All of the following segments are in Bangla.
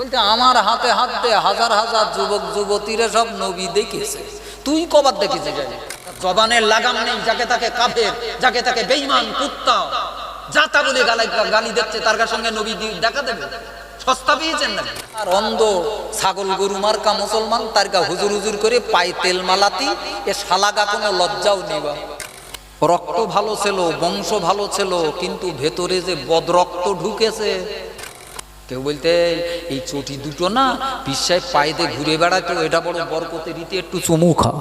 বলতে আমার হাতে হাতে হাজার হাজার যুবক যুবতীরা সব নবী দেখেছে। তুই কবার দেখেছিস? জবানের লাগাম নেই, যাকে তাকে কাফের, যাকে তাকে বেইমান কুত্তা, যা তা বলে গালি গালি দিচ্ছে, তার সঙ্গে নবী দেখা দেবে। সস্তা পেয়েছেন না আর অন্ধ ছাগল গরু মার্কা মুসলমান, তার গা হুজুর হুজুর করে পায়ে তেল মালাতি, এ শালাগা কোনো লজ্জাও নেবা রক্ত ভালো ছিল, বংশ ভালো ছিল, কিন্তু ভেতরে যে বদরক্ত ঢুকেছে কেউ বলতে, এই চটি দুটো না পিসায় পায়েতে ঘুরে বেড়াতো এটা বড় বরকতে রীতি, একটু চুমু খা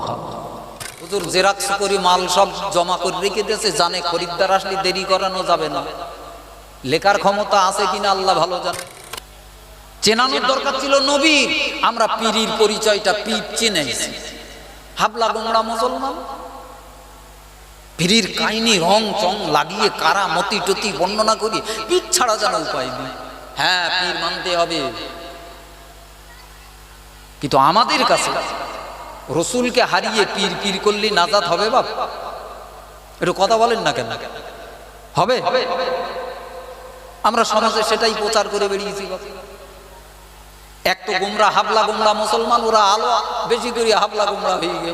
হুজুর, জেরাক্স করে, মাল সব জমা করে রেখে দিয়েছে। জানে খরিদ্দার আসলে দেরি করানো যাবে না। লেখার ক্ষমতা আছে কিনা আল্লাহ ভালো জানে। চেনানোর দরকার ছিল নবীর। আমরা পীরির পরিচয়টা পিপ চিনেছি। হাবলা গোমড়া মুসলমান? পীরির কাহিনী রং চং লাগিয়ে কারা মতি টতি বর্ণনা করি পীর ছাড়া যেন উপায় নেই। হ্যাঁ পীর মানতে হবে। কিন্তু আমাদের কাছে রসুলকে হারিয়ে পীর পীর করলে নাজাত হবে বাপ। একটু কথা বলেন না কেন? হবে? আমরা সমাজে সেটাই প্রচার করে বেরিয়েছি। এক তো গুমরা, হাবলা গুমরা মুসলমান, ওরা আলো, বেশি করে হাবলা গুমরা হয়ে গে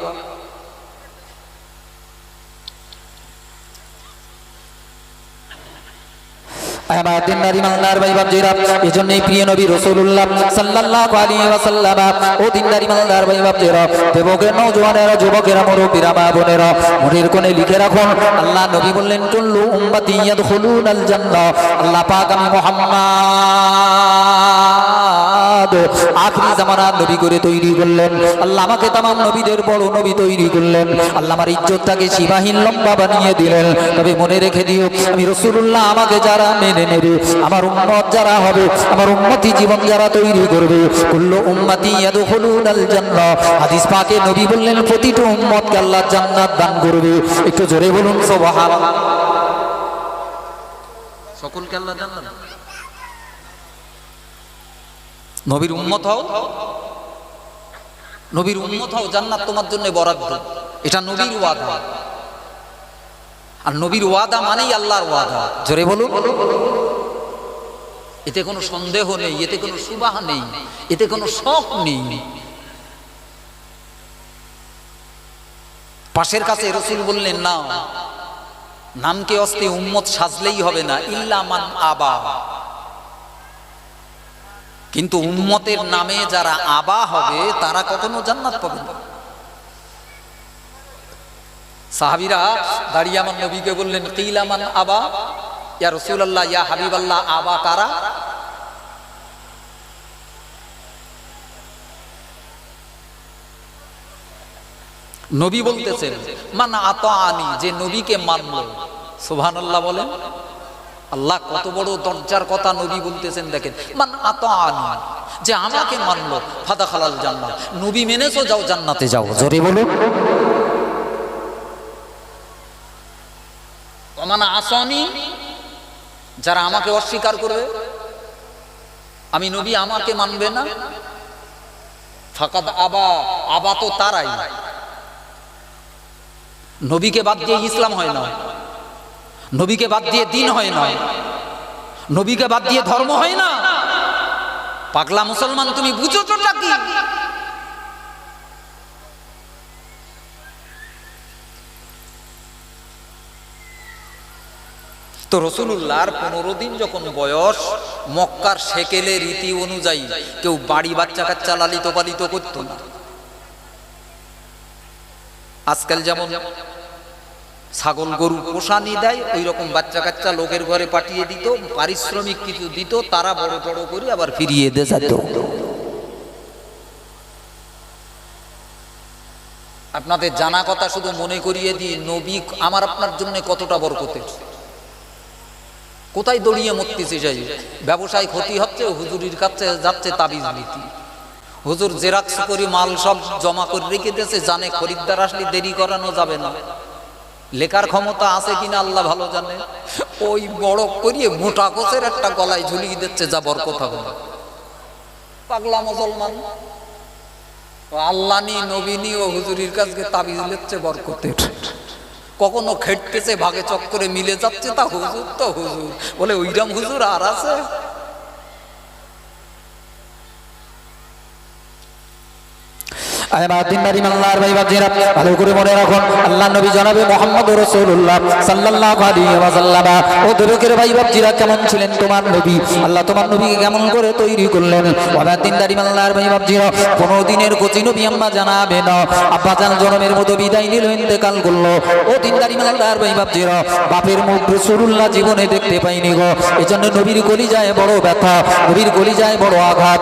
বাপ নারী মালদার ভাই বাবজিরা এই জন্যই প্রিয় নবী রসুল্লাহ সাল্লাল্লাহু আলাইহি ওয়াসাল্লাম ও দিনদারি মালদার ভাই বাবজিরা দেবকের নওজওয়ানেরা যুবকেরা, মুরব্বীরা, মা বোনেরা, মনের কোণে লিখে রাখুন, আল্লাহ নবী বললেন, কুল্লু উম্মতি ইয়াদখুলুনাল জান্নাহ, আল্লাহ পাক আমি মুহাম্মদ আখরি জামানার নবী করে তৈরি করলেন। আল্লাহ আমাকে তামাম নবীদের বড় নবী তৈরি করলেন। আল্লাহ আমার ইজ্জতটাকে সীমাহীন লম্বা বানিয়ে দিলেন। তবে মনে রেখে দিও, আমি রসুল্লাহ আমাকে যারা মেনে নেবে, আমার উম্মত যারা হবে, আমার উম্মতি জীবন যারা তৈরি করবে, কুল্লু উম্মতি ইয়াদখুলুনাল জান্নাহ হাদিস পাকে নবী বললেন, প্রতিটা উম্মতকে আল্লাহ জান্নাত দান করবে। একটু জোরে বলুন, সুবহানাল্লাহ। সকলকে আল্লাহ জানলেন নবীর উম্মত হও। নবীর উম্মত হও, জান্নাত তোমার জন্য বরাদ্দ। এটা নবীর ওয়াদা। আর নবীর ওয়াদা মানেই আল্লাহর ওয়াদা। জোরে বলুন। এতে কোনো সন্দেহ নেই, এতে কোনো সুবাহ নেই, এতে কোনো শখ নেই। পাশের কাছে রসুল বললেন না নামকে অস্তে উম্মত সাজলেই হবে না ইল্লামান আবা। কিন্তু উম্মতের নামে যারা আবা হবে তারা কখনো জান্নাত পাবে না। সাহাবিরা দাঁড়িয়ে আমার নবীকে বললেন কিলামান আবা? ইয়া রসুল্লাহ ইয়া হাবিবাল্লাহ আবা কারা? নবী বলতেছেন মান আত আনি যে নবীকে মানল। সুবহান আল্লাহ বলেন। আল্লাহ, কত বড় দরজার কথা নবী বলতেছেন দেখেন। মান আত যে আমাকে মানলো ফাদা খালাল জান্নাত নবী মেনেছো, যাও জান্নাতে যাও। জোরে বলুন। অমানা আসনি, যারা আমাকে অস্বীকার করবে, আমি নবী আমাকে মানবে না। ফাকাদ আবা আবা তো তারাই। নবীকে বাদ দিয়ে ইসলাম হয় না। নবীকে বাদ দিয়ে দিন হয় না। নবীকে বাদ দিয়ে ধর্ম হয় না। পাগলা মুসলমান, তুমি বুঝোটা কি? তো রসুল্লাহর পনেরো দিন যখন বয়স, মক্কার সেকেলে রীতি অনুযায়ী কেউ বাড়ি বাচ্চা কাচ্চা লালিত পালিত করতো না। আজকাল যেমন ছাগল গরু পোষানি দেয় ওই রকম বাচ্চা কাচ্চা লোকের ঘরে পাঠিয়ে দিত, পারিশ্রমিক কিছু দিত, তারা বড় বড় করে আবার ফিরিয়ে দিয়ে যেত। আপনাদের জানা কথা শুধু মনে করিয়ে দিই, নবী আমার আপনার জন্য কতটা বরকতের। কোথায় দড়িয়ে মরতেছে সেই? ব্যবসায় ক্ষতি হচ্ছে, হুজুরির কাছে যাচ্ছে তাবিজ নীতি। হুজুর জেরাক্স করে মাল সব জমা করে রেখে দিয়েছে, জানে খরিদ্দার আসলে দেরি করানো যাবে না। লেখার ক্ষমতা আছে কিনা আল্লাহ ভালো জানে। ওই বড় করিয়ে মোটা কোচের একটা গলায় ঝুলিয়ে দিচ্ছে, যা বরকত হবে। পাগলা মুসলমান। ও আল্লাহ নি নবীনি ও হুজুরির কাছে তাবিজ লেচ্ছে বরকতের। কখনো খেটতেছে, ভাগে চক্করে মিলে যাচ্ছে, তা হুজুর তো হুজুর। বলে, ওইরাম হুজুর আর আছে? ভালো করে মনে আল্লাহ নবী জানাবে মোহাম্মদ ভাই কেমন ছিলেন তোমার নবী? আল্লাহ তোমার কেমন করে তৈরি করলেন? ভাই জানাবে না। জনমের মতো বিদায় নিল, ইন্তেকাল করল। ও দিনদারি মাল্লার ভাই বাজিরা বাপের মুখ রসুল্লাহ জীবনে দেখতে পাইনি গো। এজন্য নবীর গলি যায় বড় ব্যথা, নবীর গলি যায় বড় আঘাত।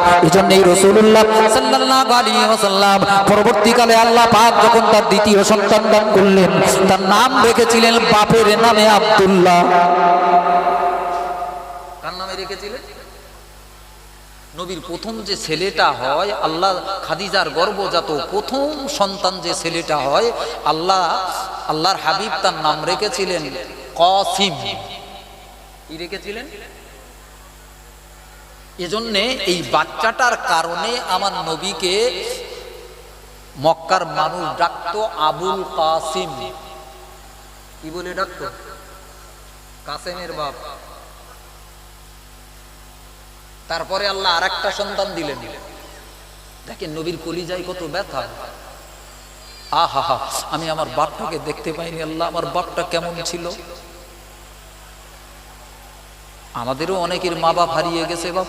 এই রসুল্লাহ সাল্লাল্লাহু আলাইহি ওয়াসাল্লাম পরবর্তীকালে আল্লাহ পাক যখন তার দ্বিতীয় সন্তান দান করলেন, তার নাম রেখেছিলেন বাপের নামে আব্দুল্লাহ। কার নামে রেখেছিলেন? নবীর প্রথম যে ছেলেটা হয়, আল্লাহ খাদিজার গর্ভজাত প্রথম সন্তান যে ছেলেটা হয়, আল্লাহ, আল্লাহর হাবিব তার নাম রেখেছিলেন কসিম। কি রেখেছিলেন? এজন্যে এই বাচ্চাটার কারণে আমার নবীকে মক্কার মানুষ ডাকতো আবুল কাসিম। কি বলে ডাকতো? কাসেমের বাপ। তারপরে আল্লাহ আর একটা সন্তান দিলেন। দেখেন নবীর কলিজায় কত ব্যথা। আহা আমি আমার বাপটাকে দেখতে পাইনি আল্লাহ, আমার বাপটা কেমন ছিল? আমাদেরও অনেকের মা বাপ হারিয়ে গেছে বাপ।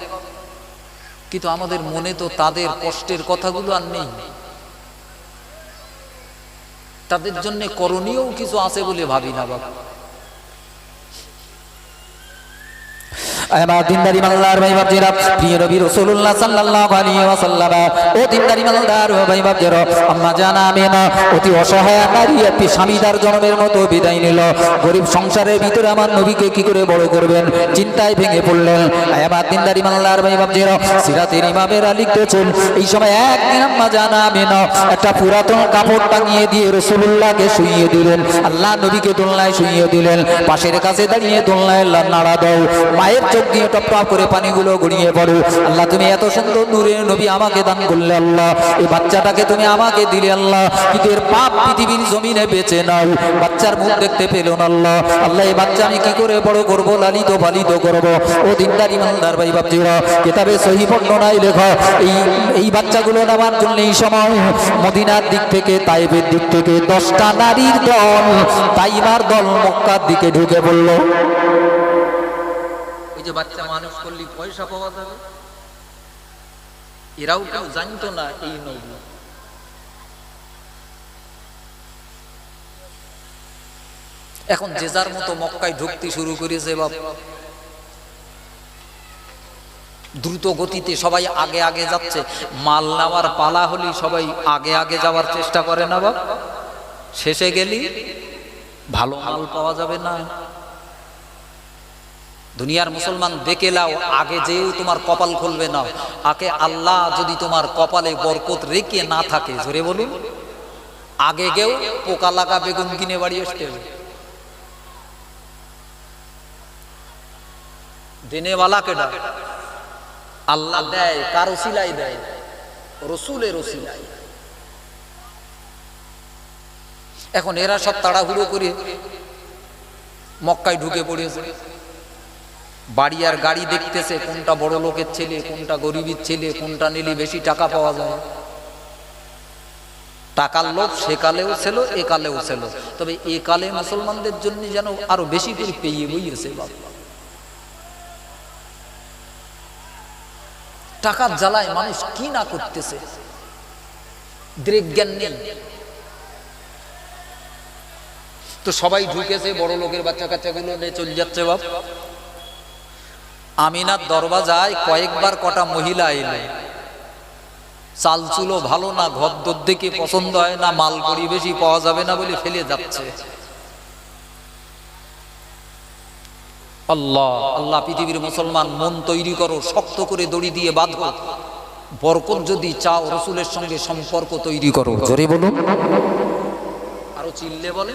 কিন্তু আমাদের মনে তো তাদের কষ্টের কথাগুলো আর নেই। তাদের জন্য করণীয় কিছু আছে বলে ভাবি না বাবা। চিন্তায় ভেঙে পড়লেন। দিনদারি মাল্লার ভাই বাপজিরা সিরাতের ইমামেরা লিখতেছেন, এই সময় একদিন আম্মা জানা আমিনা একটা পুরাতন কাপড় টাঙিয়ে দিয়ে রাসূলুল্লাহকে শুইয়ে দিলেন। আল্লাহ নবীকে দোলনায় শুইয়ে দিলেন। পাশের কাছে দাঁড়িয়ে দোলনায় নাড়া দাও। মায়ের দিয়ে টপ টপ করে পানিগুলো গড়িয়ে পড়ো। আল্লাহ, তুমি এত সুন্দর নূরের নবী আমাকে দান করলে আল্লাহ। এই বাচ্চাটাকে তুমি আমাকে দিলে আল্লাহ। কিন্তু এর পাপ পৃথিবীর জমিনে বেঁচে নাও বাচ্চার মুখ দেখতে পেল না আল্লাহ। আল্লাহ, এই বাচ্চা আমি কি করে বড় করব? লালিত পালিত করব? ও দিনদারি মালদার ভাই বাপজিরা, কিতাবে সহি বর্ণনায় লেখা, এই এই বাচ্চাগুলো নেওয়ার জন্য এই সময় মদিনার দিক থেকে, তাইবের দিক থেকে দশটা নারীর দল তাইমার দল মক্কার দিকে ঢুকে ওই যে বাচ্চা মানুষ করলে পয়সা পাওয়া যাবে? এরাও কেউ জানতো না এই নবী। এখন যে যার মতো মক্কায় ঢুকতে শুরু করেছে বাপ। দ্রুত গতিতে সবাই আগে আগে যাচ্ছে। মাল নেওয়ার পালা হলি সবাই আগে আগে যাওয়ার চেষ্টা করে না বাপ। শেষে গেলি ভালো মাল পাওয়া যাবে না। দুনিয়ার মুসলমান দেখে লাও আগে যেও তোমার কপাল খুলবে না। আগে আল্লাহ যদি তোমার কপালে বরকত রেখে না থাকে, জোরে বলুন। আগে গেও পোকা লাগা বেগুন কিনে বাড়ি আসতে হবে। ডাক আল্লাহ দেয়, কার ওসিলাই দেয়? রসুলের ওসিলাই এখন এরা সব তাড়াহুড়ো করে মক্কায় ঢুকে পড়েছে। বাড়ি আর গাড়ি দেখতেছে কোনটা বড় লোকের ছেলে, কোনটা গরিবের ছেলে, কোনটা নিলে বেশি টাকা পাওয়া যায়। টাকার লোভ সেকালেও ছিল এ কালেও ছিল। তবে এ কালে মুসলমানদের জন্য যেন আরও বেশি করে পেয়ে বইয়েছে বাবা টাকার জ্বালায় মানুষ কি না করতেছে? দৃক জ্ঞান নেই। তো সবাই ঢুকেছে, বড় লোকের বাচ্চা কাচ্চাগুলো নিয়ে চলে যাচ্ছে বাপ। আমিনার দরবাজায় কয়েকবার কটা মহিলা এলে। চাল চুলো ভালো না ঘর দর দেখে পছন্দ হয় না মাল করি বেশি পাওয়া যাবে না বলে ফেলে যাচ্ছে। আল্লাহ আল্লাহ পৃথিবীর মুসলমান মন তৈরি করো শক্ত করে দড়ি দিয়ে বাঁধো। বরকত যদি চাও রসুলের সঙ্গে সম্পর্ক তৈরি করো। জোরে বলুন। আরও চিল্লে বলে।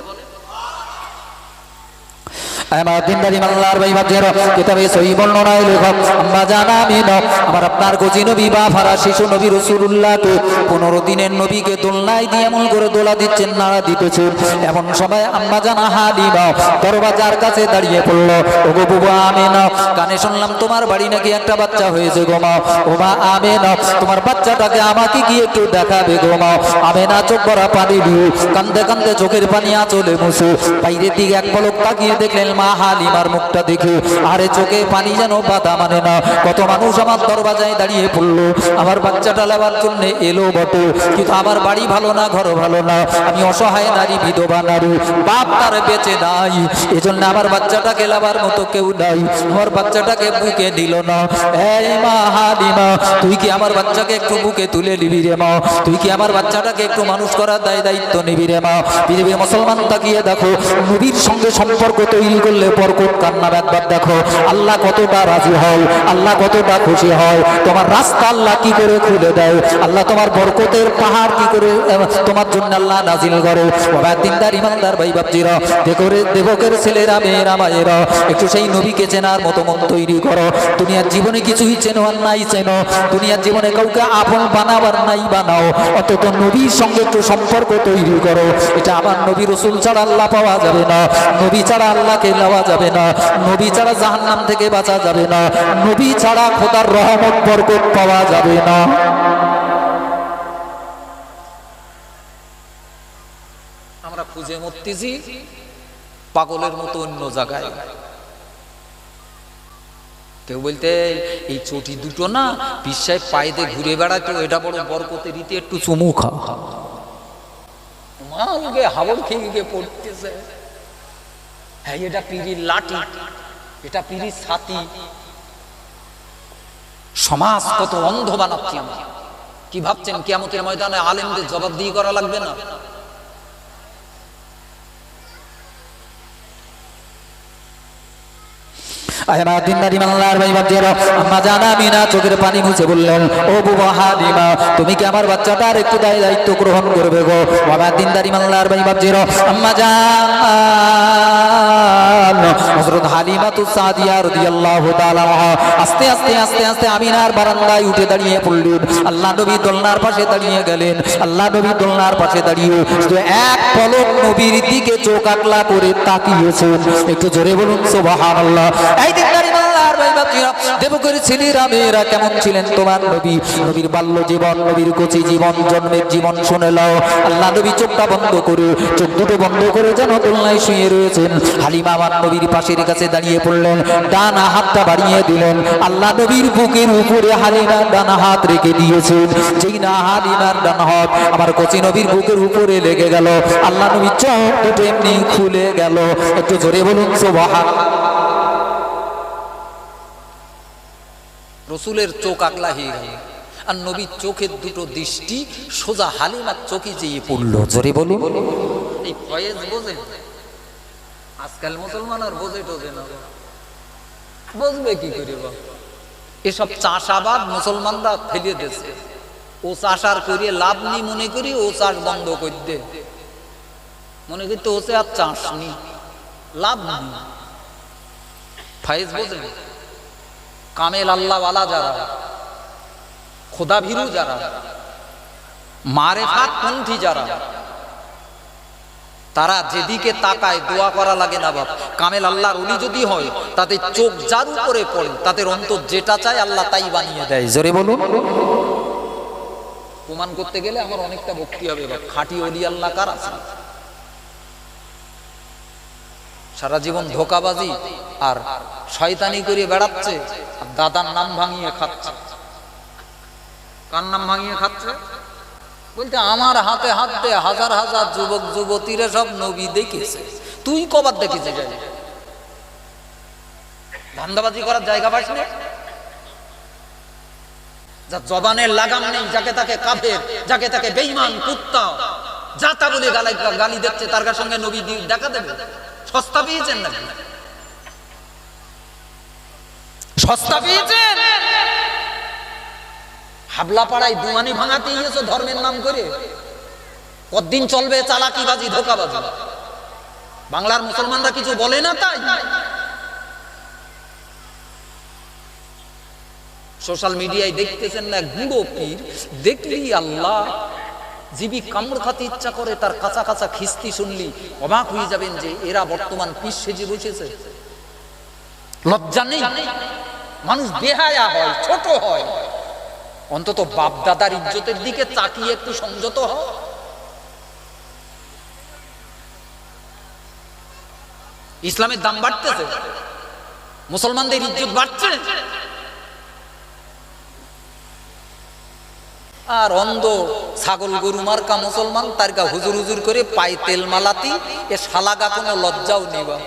আমার দিনদারি মাল্লার ভাই ভাবছেন কিতাবে সহি বর্ণনায় আমার আপনার কোচি নবী বা ফারা শিশু নবী রসুল্লাহকে পনেরো দিনের নবীকে দোলনায় দিয়ে এমন করে দোলা দিচ্ছেন, নাড়া দিতেছেন এমন সময় আম্মা জানা হালিমা দরবাজার কাছে দাঁড়িয়ে পড়ল, ওগো বুবু আমিনা, কানে শুনলাম তোমার বাড়ি নাকি একটা বাচ্চা হয়েছে গো মা। ও মা আমিনা, তোমার বাচ্চাটাকে আমাকে গিয়ে একটু দেখাবে গো মা। আমিনা চোখ ভরা পানি দিও কান্দে কান্দে চোখের পানি আচলে মুছু, বাইরের দিকে এক পলক তাকিয়ে দেখলেন মা হালিমার মুখটা দেখে, আরে চোখে পানি যেন বাধা মানে না। কত মানুষ আমার দরবাজায় দাঁড়িয়ে পড়ল। আমার বাচ্চাটা লেবার জন্য এলো বটে। কিন্তু আমার বাড়ি ভালো না ঘর ভালো না। আমি অসহায় নারী, বিধবা নারী। বাপ তার বেঁচে নাই। এজন্য আমার বাচ্চাটাকে লাবার মতো কেউ নাই। আমার বাচ্চাটাকে বুকে দিল না। এই মা হালিমা, তুই কি আমার বাচ্চাকে একটু বুকে তুলে নিবি রে মা? তুই কি আমার বাচ্চাটাকে একটু মানুষ করার দায় দায়িত্ব নিবি রে মা? পৃথিবীর মুসলমান তাকিয়ে দেখো, নবীর সঙ্গে সম্পর্ক তৈরি করলে বরকত কান্নার একবার দেখো। আল্লাহ কতটা রাজি হয় আল্লাহ কতটা খুশি হয় তোমার রাস্তা আল্লাহ কি করে খুলে দেয়? আল্লাহ তোমার বরকতের পাহাড় কি করে তোমার জন্য আল্লাহ নাজিল করে। দিনদার, ইমানদার ভাই বাপজিরা দেখরে দেবকের ছেলেরা, মেয়েরা, মায়েরা, একটু সেই নবীকে চেনার মতো মন তৈরি করো। দুনিয়ার জীবনে কিছুই চেনো আর নাই চেনো। দুনিয়ার জীবনে কাউকে আপন বানাবার নাই বানাও। অন্তত নবীর সঙ্গে একটু সম্পর্ক তৈরি করো। এটা আমার নবী রসুল ছাড়া আল্লাহ পাওয়া যাবে না। নবী ছাড়া আল্লাহকে নেওয়া যাবে না। নবী ছাড়া জাহান্নাম থেকে বাঁচা যাবে না। নবী ছাড়া খোদার রহমত, বরকত পাওয়া যাবে না। আমরা খুঁজে মরতেছি পাগলের মতো অন্য জায়গায়। কেউ বলতে, এই চটি দুটো না বিশ্বায় পায়েতে ঘুরে বেড়াতো এটা বড় বরকতের রীতি, একটু চুমু খা মালকে হাবড় খেয়ে গিয়ে পড়তেছে। হ্যাঁ এটা পিড়ির লাঠি, এটা পিড়ির ছাতি। সমাজ কত অন্ধ বানাচ্ছি আমরা। কি ভাবছেন কেমতের ময়দানে আলেমদের জবাবদিহি করা লাগবে না? আয়না দিনদারি মাল্লার ভাই বাপজির আম্মা জানা মিনা চোখের পানি মুছে বললেন, ও বুবা হাদিমা, তুমি কি আমার বাচ্চাটার একটু দায় দায়িত্ব গ্রহণ করবে গো? বাবা দিনদারি মাল্লার ভাই বাপজির আম্মা জান আস্তে আস্তে আস্তে আস্তে আমিনার বারান্দায় উঠে দাঁড়িয়ে পড়লেন। আল্লাহ দোলনার পাশে দাঁড়িয়ে গেলেন। আল্লাহ দোলনার পাশে দাঁড়িয়ে এক চোখ করে একটু জোরে বলুন, সুবহানাল্লাহ। এই দিনদারি বাপজিরা দেবকের ছেলেরা মেয়েরা কেমন ছিলেন তোমার নবী? নবীর বাল্য জীবন, নবীর কচি জীবন, জন্মের জীবন শুনে লও। নবী চোখটা বন্ধ করে, চোখ দুটো বন্ধ করে যেন দোলনায় শুয়ে রয়েছেন। হালিমা নবীর পাশের কাছে দাঁড়িয়ে পড়লেন, ডানা হাতটা বাড়িয়ে দিলেন। আল্লাহ নবীর বুকের উপরে হালিমার ডানা হাত রেখে দিয়েছেন। যেই না হালিমার ডানা হাত আমার কচি নবীর বুকের উপরে লেগে গেল। আল্লাহ নবীর চোখ দুটো এমনি খুলে গেল। একটু জোরে বলুন সোবাহা রসুলের চোখ আগলা হয়ে গেল। আর নবীর চোখের দুটো দৃষ্টি সোজা হালিমার চোখে যেয়ে পড়ল। জোরে বলুন। এই ফয়েজ বোঝে? আজকাল মুসলমান আর বোঝে টোঝে না। বুঝবে কি করে? এসব চাষাবাদ মুসলমানরা ফেলে দিয়েছে। ও চাষ আর করিয়ে লাভ নেই মনে করি ও চাষ বন্ধ করে দে। মনে করতে ওসে আর চাষ নেই লাভ নেই। ফাইজ বোঝে? কামেল আল্লাহওয়ালা যারা, খোদা ভীরু যারা, মারেফাত পন্থী যারা, তারা যেদিকে তাকায় দোয়া করা লাগে না বাপ। কামেল আল্লাহর উনি যদি হয়, তাতে চোখ যার উপরে পড়ে তাদের অন্তর যেটা চায় আল্লাহ তাই বানিয়ে দেয়। জোরে বলুন। প্রমাণ করতে গেলে আমার অনেকটা ভক্তি হবে খাঁটি অলি আল্লাহ কার আছে? সারা জীবন ধোকাবাজি আর শয়তানি করে বেড়াচ্ছে আর দাদার নাম ভাঙিয়ে খাচ্ছে। কার নাম ভাঙিয়ে খাচ্ছে? বলতে আমার হাতে হাত হাজার হাজার যুবক যুবতীরা সব নবী দেখেছে। তুই কবার দেখেছিস? ধান্দাবাজি করার জায়গা পাস না। যা জবানের লাগাম নেই, যাকে তাকে কাফের, যাকে তাকে বেইমান কুত্তা, যা তা বলে গালি গালি দিচ্ছে, তার সঙ্গে নবী দেখা দেবে? সস্তা পেয়েছেন সস্তা পেয়েছেন ভাঙাতে গিয়েছো ধর্মের নাম করে? কতদিন চলবে চালাকিবাজি, ধোকাবাজি? বাংলার মুসলমানরা কিছু বলে না তাই? সোশ্যাল মিডিয়ায় দেখতেছেন না গুঁড়ো পীর? দেখলি আল্লাহ জীবী কামড় খাতে ইচ্ছা করে, তার কাঁচা কাঁচা খিস্তি শুনলি, অবাক হয়ে যাবেন যে এরা বর্তমান পিস সেজে বসেছে। লজ্জা নেই? মানুষ বেহায়া হয়, ছোট হয়। অন্তত বাপ দাদার ইজ্জতের দিকে তাকিয়ে একটু সংযত হয় ইসলামের দাম বাড়তেছে। মুসলমানদের ইজ্জত বাড়ছে। আর অন্ধ ছাগল গরু মার্কা মুসলমান, তার গা হুজুর হুজুর করে পায়ে তেল মালাতি, এ শালাগা কোনো লজ্জাও নিবা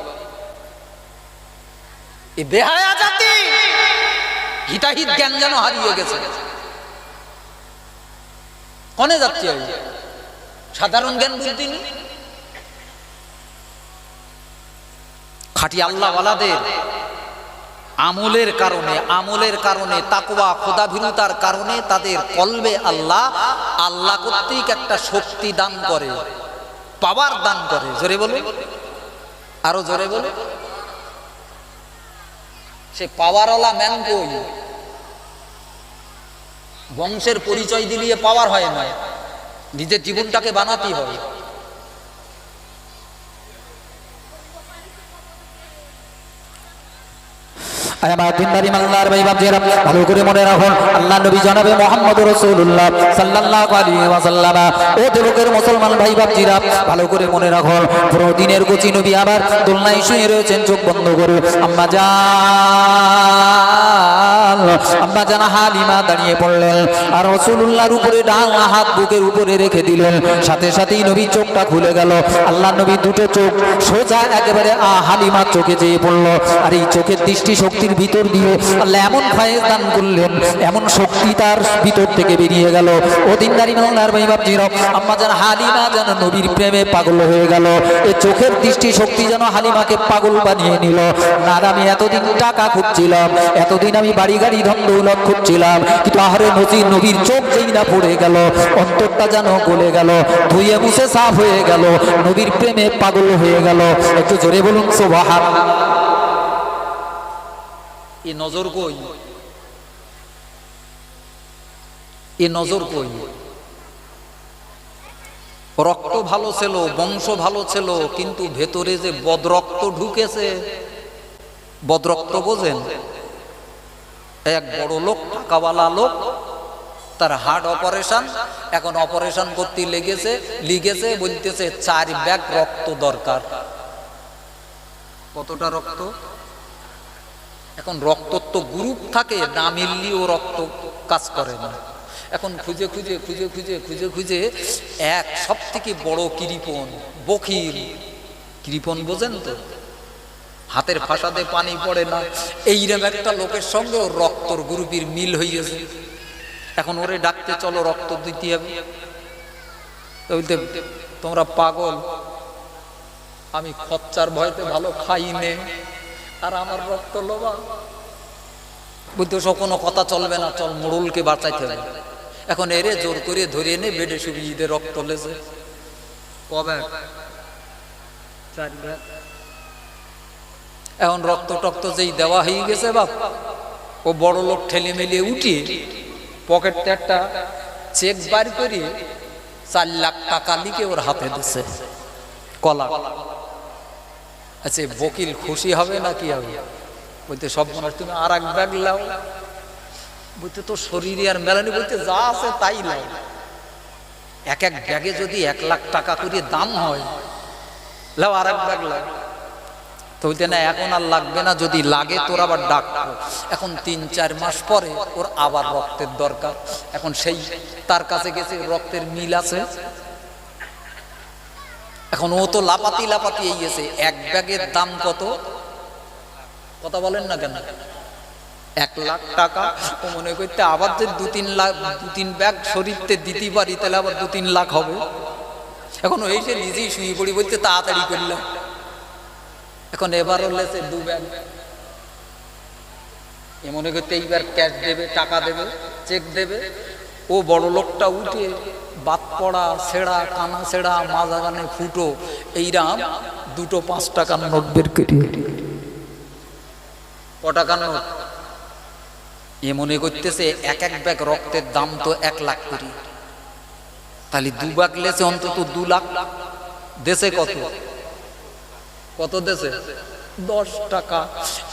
এ বেহায়া জাতি, হিতাহিত জ্ঞান যেন হারিয়ে গেছে। কনে যাচ্ছে এই? সাধারণ জ্ঞান নেই খাটি আল্লাহওয়ালাদের আমলের কারণে আমলের কারণে, তাকওয়া খোদাভীরতার কারণে তাদের কলবে আল্লাহ আল্লাহ কর্তৃক একটা শক্তি দান করে, পাওয়ার দান করে। জোরে বলে আরও জোরে বলে সে পাওয়ারওয়ালা ম্যান কই? বংশের পরিচয় দিলিয়ে পাওয়ার হয় না। নিজের জীবনটাকে বানাতেই হয়। ভাই বাপজিরা ভালো করে মনে রাখুন, আল্লাহ নবী জানাবে মোহাম্মদ রসুল্লাহ ও মুসলমান ভাই ভালো করে মনে নবী আবার রয়েছেন, চোখ বন্ধ করে। আম্মা জান দাঁড়িয়ে পড়লেন, আর রসুল্লাহর উপরে ডান হাত বুকের উপরে রেখে দিলেন। সাথে সাথেই নবী চোখটা খুলে গেল। আল্লাহ নবী দুটো চোখ সোজা একেবারে হালিমার চোখে যেয়ে পড়ল, আর এই চোখের দৃষ্টি শক্তির ভিতর দিয়ে আল্লাহ এমন ফায়েজ দান করলেন, এমন শক্তি তার ভিতর থেকে বেরিয়ে গেল। ও দিনদারি মাল্লার ভাই বাপজির আম্মা যেন হালিমা যেন নবীর প্রেমে পাগল হয়ে গেল। এ চোখের দৃষ্টি শক্তি যেন হালিমাকে পাগল বানিয়ে নিল। না আমি এতদিন টাকা খুঁজছিলাম, এতদিন আমি বাড়ি গাড়ি ধন দৌলত খুঁজছিলাম, কিন্তু আহারে নজির নবীর চোখ যেই না পড়ে গেল, অন্তরটা যেন গলে গেল, ধুয়ে মুছে সাফ হয়ে গেল, নবীর প্রেমে পাগল হয়ে গেল। একটু জোরে বলুন সোবাহার এ নজর কই এ নজর কই রক্ত ভালো ছিল, বংশ ভালো ছিল, কিন্তু ভেতরে যে বদরক্ত ঢুকেছে, বদরক্ত বোঝেন? এক বড় লোক, টাকাওয়ালা লোক, তার হার্ট অপারেশন, এখন অপারেশন করতে লেগেছে, লিগেছে, বলতেছে, চার ব্যাগ রক্ত দরকার। কতটা রক্ত? এখন রক্তর তো গ্রুপ থাকে, না মিললেও রক্ত কাজ করে না। এখন খুঁজে খুঁজে খুঁজে খুঁজে খুঁজে খুঁজে এক সব থেকে বড় কৃপন বখির কৃপন বোঝেন তো? হাতের ফাঁসাতে পানি পড়ে না। এইরকম একটা লোকের সঙ্গে রক্তর গ্রুপের মিল হইয়াছে। এখন ওরে ডাকতে চলো, রক্ত দিতে হবে। বলতে, তোমরা পাগল। আমি খচ্চার ভয়তে ভালো খাই নে। আর আমার রক্ত লোবা। বুদ্ধ সব কোনো কথা চলবে না, চল মোড়লকে বাঁচাইতে হবে। এখন এরে জোর করে ধরে এনে বেডে ঈদের রক্ত লেছে কবে? এখন রক্ত টক্ত যেই দেওয়া হয়ে গেছে বাপ, ও বড় লোক ঠেলে মেলিয়ে উঠিয়ে পকেট একটা চেক বার করিয়ে চার লাখ টাকা লিখে ওর হাতে দিছে। কলা। আচ্ছা বকিল খুশি হবে না কি হবে? বলতে সব মানুষ, তুমি আর এক ব্যাগ লাও। বলতে তো শরীরে আর মেলানি বলতে যা আছে তাই লাও। এক এক ব্যাগে যদি এক লাখ টাকা করে দাম হয়, লাও আর এক ব্যাগ লাও। তো বলতে, না, এখন আর লাগবে না, যদি লাগে তোর আবার ডাক এখন তিন, চার মাস পরে ওর আবার রক্তের দরকার। এখন সেই, তার কাছে গেছে, রক্তের মিল আছে। এখন ও তো লাপাতি লাপাতি এই গেছে এক ব্যাগের দাম কত? কথা বলেন না কেন? এক লাখ টাকা। ও মনে করতে আবার যে দু তিন লাখ, দু তিন ব্যাগ শরীরতে দিতে পারি, তাহলে আবার দু তিন লাখ হবে। এখন ওই যে নিজেই শুয়ে পড়ি বলতে তাড়াতাড়ি করলাম। এখন এবার হলেছে দু ব্যাগ। এ মনে করতে এইবার ক্যাশ দেবে, টাকা দেবে চেক দেবে। ও বড় লোকটা উঠে বাত পড়া, ছেঁড়া, কানা ছেঁড়া, মাঝাগানে ফুটো এইরাম দুটো পাঁচ টাকার নোট বের করি। ক টাকার নোট? এ মনে করতেছে এক এক ব্যাগ রক্তের দাম তো এক লাখ করি তাহলে দু ব্যাগ লেছে অন্তত দু লাখ। দেশে কত? কত দেশে দশ টাকা।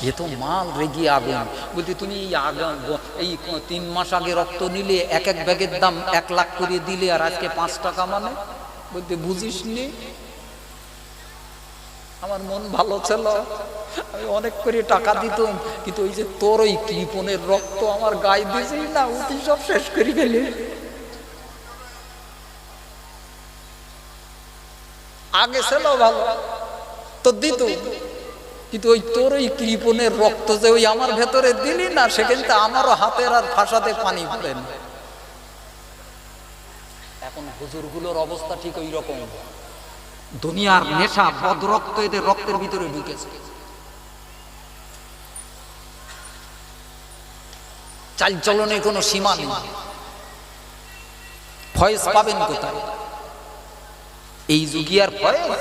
এ তো মাল রেগি আগুন। বলতে তুমি এই আগুন এই তিন মাস আগে রক্ত নিলে এক এক ব্যাগের দাম এক লাখ করে দিলে, আর আজকে পাঁচ টাকা মানে? বলতে বুঝিস নি আমার মন ভালো ছিল। আমি অনেক করে টাকা দিতাম, কিন্তু ওই যে তোর ওই কৃপনের রক্ত আমার গায়ে দিয়েছিস না উঠি সব শেষ করে ফেলে? আগে ছিল ভালো, তো দিত কিন্তু ওই তোর ওই কৃপনের রক্ত যে ওই আমার ভেতরে দিলি না সেখান থেকে আমারও হাতের আর ফাঁসাতে পানি পড়ে না। এখন হুজুরগুলোর অবস্থা ঠিক ওই রকম। দুনিয়ার নেশা বদ রক্ত এদের রক্তের ভিতরে ঢুকেছে। চাল চলনে কোনো সীমা নেই। ফয়েজ পাবেন কোথায়? এই যুগিয়ার ফয়েজ